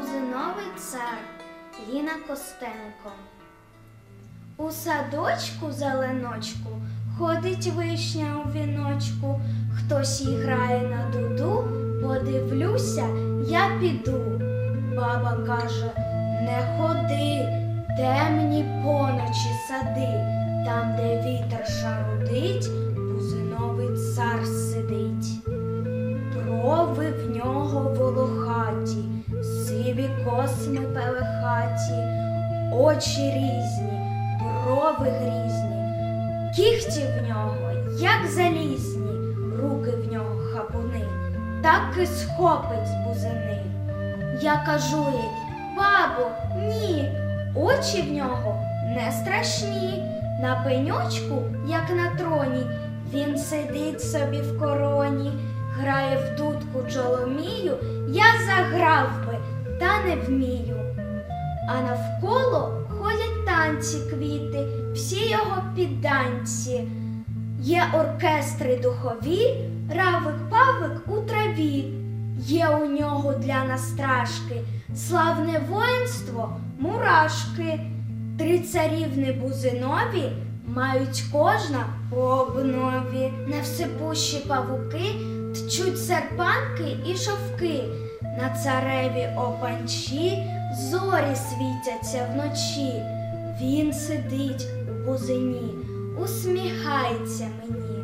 бузиновий цар Ліна Костенко. У садочку зеленочку ходить вишня у віночку, хтось їй грає на дуду, подивлюся, я піду. Баба каже, не ходи, темні поночі сади, там, де вітер шарудить, бузиновий цар сидить. Брови в нього волохаті, косми пелехаті, очі різні, брови грізні, кіхті в нього, як залізні, руки в нього хапуни, так і схопить з бузини. Я кажу їй, бабо, ні, очі в нього не страшні. На пеньочку, як на троні, він сидить собі в короні, грає в дудку джоломію, я заграв та не вмію. А навколо ходять танці квіти, всі його підданці. Є оркестри духові, равик павик у траві. Є у нього для настрашки славне воїнство, мурашки. Три царівни бузинові мають кожна по обнові. Невсипущі павуки тчуть серпанки і шовки. На цареві опанчі зорі світяться вночі. Він сидить у бузині, усміхається мені.